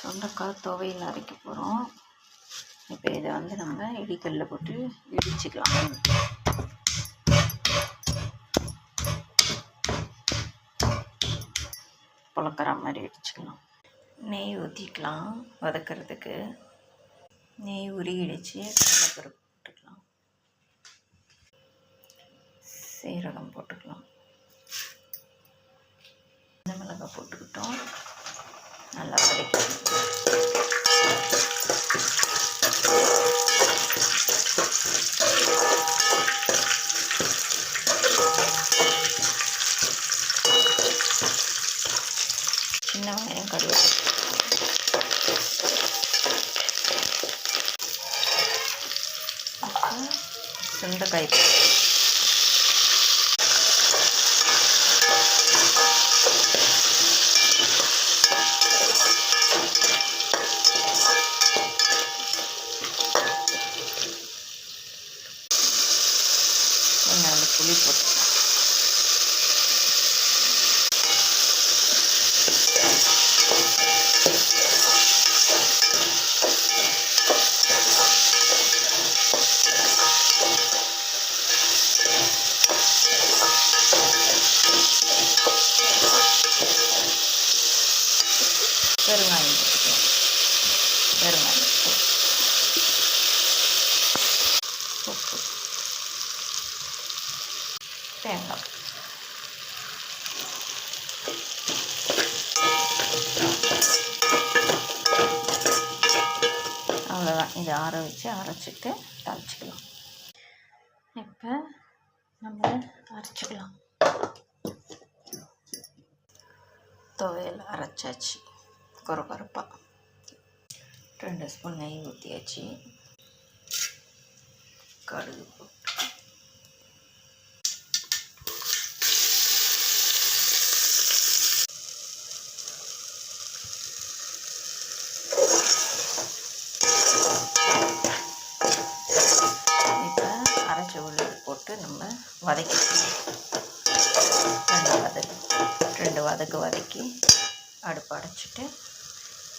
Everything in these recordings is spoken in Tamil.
சுண்டைக்காய் துவையல் அரைக்க போகிறோம் இப்போ இதை வந்து நம்ம இடிக்கல்ல போட்டு இடிச்சுக்கலாம். புழக்கிற மாதிரி இடிச்சுக்கலாம். நெய் ஊற்றிக்கலாம் வதக்கிறதுக்கு. நெய் உருகிடுச்சு கடலைப்பருப்பு போட்டுக்கலாம். சீரகம் போட்டுக்கலாம். இந்த மிளகாய் போட்டுக்கிட்டோம். நல்லா வதக்கி சின்ன வெங்காயம் கருவேப்பிலை やる取っです。よ。தேங்காய் அவ்வளோதான் இதை ஆற வச்சு அரைச்சிட்டு தாளிச்சிக்கலாம் இப்போ நம்ம அரைச்சிக்கலாம் துவையல் அரைச்சாச்சு கொர கொரப்பாக ரெண்டு ஸ்பூன் நெய் ஊற்றியாச்சு கடுகு வதக்கி ரெண்டு வதக்கு ரெண்டு வதக்கு வதக்கி அடுப்பு அடைச்சிட்டு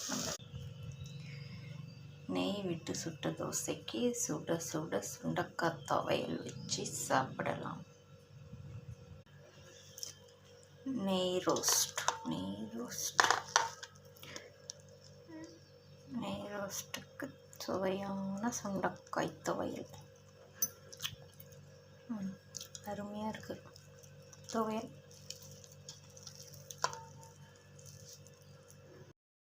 நம்ம நெய் விட்டு சுட்ட தோசைக்கு சுட சுட சுண்டக்காய் துவையல் வச்சு சாப்பிடலாம். நெய் ரோஸ்ட் நெய் ரோஸ்ட். நெய் ரோஸ்ட்டுக்கு சுவையான சுண்டக்காய் துவையல். அருமையாக இருக்குது துவையல்